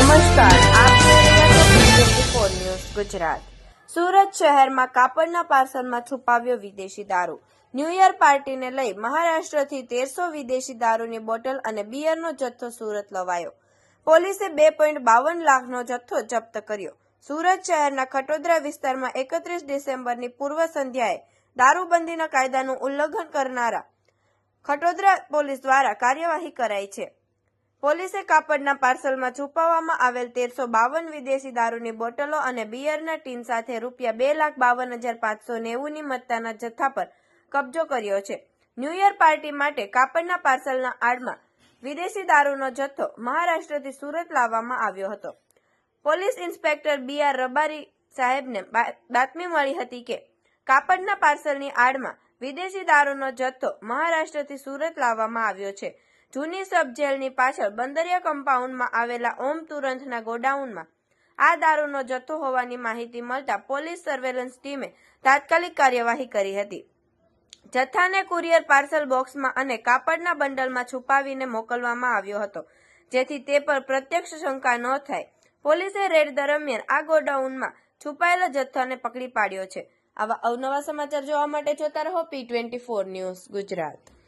નમસ્કાર, આપ જોઈ રહ્યા છો B24 ન્યૂઝ ગુજરાત. સુરત શહેરમાં કાપડના પાર્સલમાં છુપાવ્યો વિદેશી દારૂ. ન્યૂ યર પાર્ટીને લઈ મહારાષ્ટ્રથી તેરસો વિદેશી દારૂની બોટલ અને બિયરનો જથ્થો સુરત લવાયો. પોલીસે બે પોઈન્ટ બાવન લાખનો જથ્થો જપ્ત કર્યો. સુરત શહેરના ખટોદરા વિસ્તારમાં એકત્રીસ ડિસેમ્બરની પૂર્વ સંધ્યાએ દારૂબંધીના કાયદાનું ઉલ્લંઘન કરનારા ખટોદરા પોલીસ દ્વારા કાર્યવાહી કરાઈ છે. પોલીસે કાપડના પાર્સલમાં છુપાવવામાં આવેલ તેરસો બાવન વિદેશી દારૂની બોટલો અને બિયરના ટીન સાથે રૂપિયા બે લાખ બાવન હજાર પાંચસો નેવુંની મત્તાના જથ્થા પર કબજો કર્યો છે. ન્યૂ યર પાર્ટી માટે કાપડના પાર્સલના આડમાં વિદેશી દારૂનો જથ્થો મહારાષ્ટ્રથી સુરત લાવવામાં આવ્યો હતો. Police inspector B R Rabari સાહેબને બાતમી મળી હતી કે કાપડના પાર્સલની આડમાં વિદેશી દારૂનો જથ્થો મહારાષ્ટ્રથી સુરત લાવવામાં આવ્યો છે. જૂની સબ જેલની પાછળ બંદરિયા કમ્પાઉન્ડમાં આવેલા ઓમ તુરંતના ગોડાઉનમાં આ દારૂનો જથ્થો હોવાની માહિતી મળતા પોલીસ સર્વેલન્સ ટીમે તાત્કાલિક કાર્યવાહી કરી હતી. જથ્થાને કુરિયર પાર્સલ બોક્સમાં અને કાપડના બંડલમાં છુપાવીને મોકલવામાં આવ્યો હતો, જેથી તે પર પ્રત્યક્ષ શંકા ન થાય. પોલીસે રેડ દરમિયાન આ ગોડાઉનમાં છુપાયેલા જથ્થાને પકડી પાડ્યો છે. આવા અવનવા સમાચાર જોવા માટે જોતા રહો P twenty four news Gujarat.